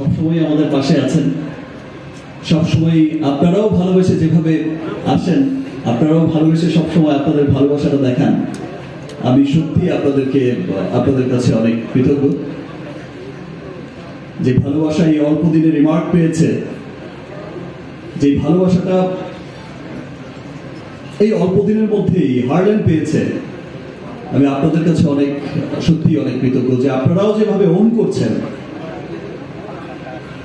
সবসময় আমাদের পাশে আছেন। সবসময় আপনারাও ভালোবেসে যেভাবে আসেন, আপনারাও ভালোবেসে সবসময় আপনাদের ভালোবাসাটা দেখান। আমি সত্যি আপনাদেরকে, আপনাদের কাছে অনেক কৃতজ্ঞ। যে ভালোবাসা এই অল্প দিনে রিমার্ক পেয়েছে, যে ভালোবাসাটা এই অল্প দিনের মধ্যেই হারল্যান্ড পেয়েছে, আমি আপনাদের কাছে অনেক সত্যি অনেক কৃতজ্ঞ যে আপনারাও যেভাবে ওন করছেন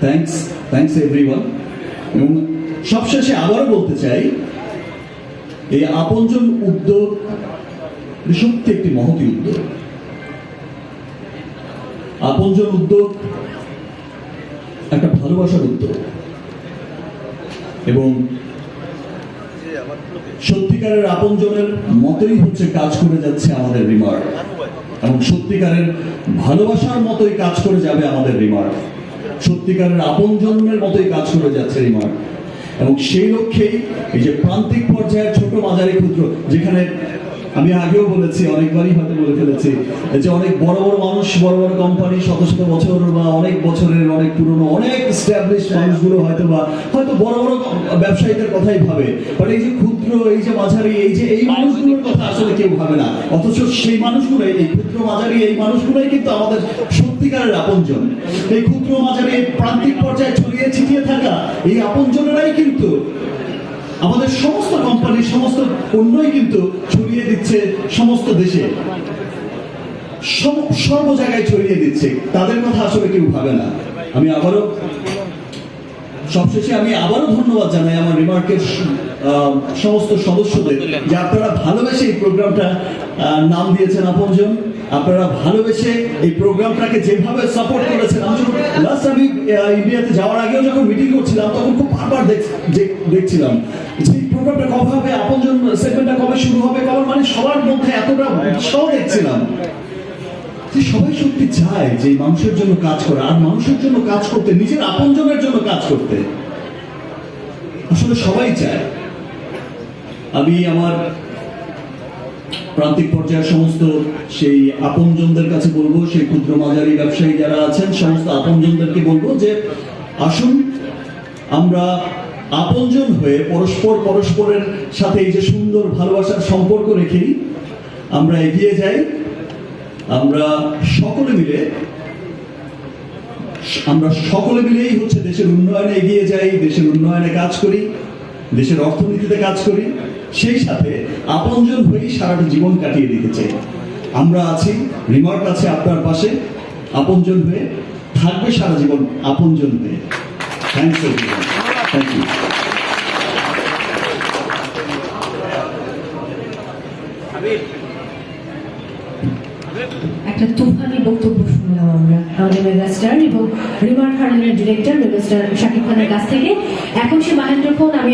থ্যাংকস থ্যাংকস এভরিওয়ান এবং সবশেষে আবারও বলতে চাই, এই আপনজন উদ্যোগ এটি সত্যি একটি মহতি উদ্যোগ। আপনজন উদ্যোগ একটা ভালোবাসার উদ্যোগ। এবং সত্যিকারের আপনজনের মতোই হচ্ছে কাজ করে যাচ্ছে আমাদের রিমার এবং সত্যিকারের ভালোবাসার মতোই কাজ করে যাবে আমাদের রিমার সত্যিকারের আপন জন্মের মতোই কাজ করে যাচ্ছে রিমার এবং সেই লক্ষ্যেই এই যে প্রান্তিক পর্যায়ের ছোট মাঝারি ক্ষুদ্র যেখানে আমি আগেও বলেছি, অনেকবারই হয়তো বলে ফেলেছি, যে অনেক বড় বড় মানুষ, বড় বড় কোম্পানি শত শত বছর বা অনেক বছরের, অনেক পুরনো, অনেক স্ট্যাবলিশ মানুষগুলো হয়তো বা হয়তো বড় বড় ব্যবসায়ীদের কথাই ভাবে। বাট এই যে ক্ষুদ্র, এই যে মাঝারি, এই যে এই মানুষগুলোর কথা আসলে কেউ ভাবে না। অথচ সেই মানুষগুলো এই ক্ষুদ্র মাঝারি, এই মানুষগুলোই কিন্তু আমাদের সত্যিকারের আপনজন। এই ক্ষুদ্র মাঝারি প্রান্তিক পর্যায়ে ছড়িয়ে ছিটিয়ে থাকা এই আপনজনেরাই কিন্তু আমাদের সমস্ত কোম্পানি সমস্ত পণ্যই কিন্তু ছড়িয়ে দিচ্ছে সমস্ত দেশে। সর্ব জায়গায় ছড়িয়ে দিচ্ছে। তাদের কথা আসলে কেউ ভাবে না। আমি আবারও, সবশেষে আমি আবারও ধন্যবাদ জানাই আমার রিমার্কের সমস্ত সদস্যদের যে আপনারা ভালোবেসে এই প্রোগ্রামটা নাম দিয়েছেন আপনজন। আপনারা ভালোবেসে এই প্রোগ্রামটাকে যেভাবে সাপোর্ট করেছেন আমি লাস্ট আমি আহ, ইন্ডিয়াতে যাওয়ার আগেও যখন মিটিং করছিলাম, তখন খুব বারবার দেখ- দেখ- দেখছিলাম যে প্রোগ্রামটা কবে হবে, আপনজন সেগমেন্টটা কবে শুরু হবে কবে মানে সবার মধ্যে এতটা উৎসাহ দেখছিলাম যে সবাই সত্যি চায় যে মানুষের জন্য কাজ করে, আর মানুষের জন্য কাজ করতে, নিজের আপনজনের জন্য কাজ করতে। আসলে সবাই চায়। আমি আমার প্রান্তিক পর্যায়ের সমস্ত সেই আপনজনদের কাছে বলব, সেই ক্ষুদ্র মাঝারি ব্যবসায়ী যারা আছেন, সমস্ত আপনজনদেরকে বলব যে আসুন, আমরা আপনজন হয়ে পরস্পর পরস্পরের সাথে এই যে সুন্দর ভালোবাসার সম্পর্ক রেখেই আমরা এগিয়ে যাই। আমরা সকলে মিলে, আমরা সকলে মিলেই হচ্ছে দেশের উন্নয়নে এগিয়ে যাই, দেশের উন্নয়নে কাজ করি। দেশের অর্থনীতিতে কাজ করি, সেই সাথে আপনজন হয়েই সারাটা জীবন কাটিয়ে দিতে চাই। আমরা আছি রিমার্ক আছে আপনার পাশে, আপনজন হয়ে থাকবে সারা জীবন আপনজন হয়ে। থ্যাংকস থ্যাংক ইউ একটা তুফানি বক্তব্য শুনলাম আমরা, আমাদের মেগাস্টার এবং রিমার হার্ডেনের ডিরেক্টর মেগাস্টার শাকিব খানের কাছ থেকে। এখন সে মাহেন্দ্র খান, আমি